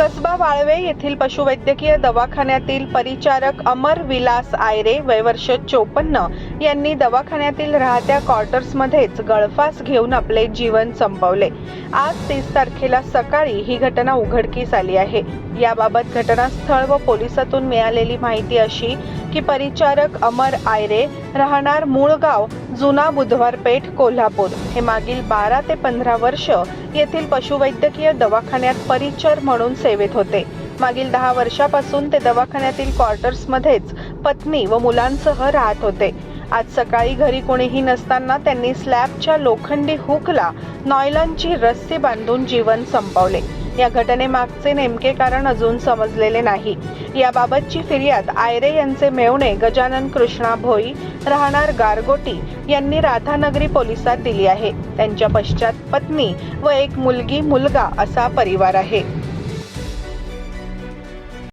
कसबा वाळवे येथील पशुवैद्यकीय दवाखान्यातील परिचारक अमर विलास आयरे वय वर्ष चोपन्न. यांनी दवाखान्यातील राहत्या क्वार्टर्समध्येच गळफास घेऊन आपले जीवन संपवले. आज तीस तारखेला सकाळी ही घटना उघडकीस आली आहे. याबाबत घटनास्थळ व पोलिसातून मिळालेली माहिती अशी की परिचारक अमर आयरे राहणार मूळगाव जुना बुधवार पेठ कोल्हापूर. हे मागील बारा ते पंधरा वर्ष येथील पशुवैद्यकीय दवाखान्यात परिचर म्हणून सेवेत होते. मागील दहा वर्षापासून ते दवाखान्यातील क्वार्टर्समध्येच पत्नी व मुलांसह राहत होते. आज सकाळी घरी कोणीही नसताना त्यांनी स्लॅबच्या लोखंडी हुकला नॉयलॉनची रस्सी बांधून जीवन संपवले. या घटनेमागचे नेमके कारण अजून समजलेले नाही. याबाबतची फिर्याद आयरे यांचे मेवणे गजानन कृष्णा भोई राहणार गारगोटी यांनी राधानगरी पोलिसात दिली आहे. त्यांच्या पश्चात पत्नी व एक मुलगी मुलगा असा परिवार आहे.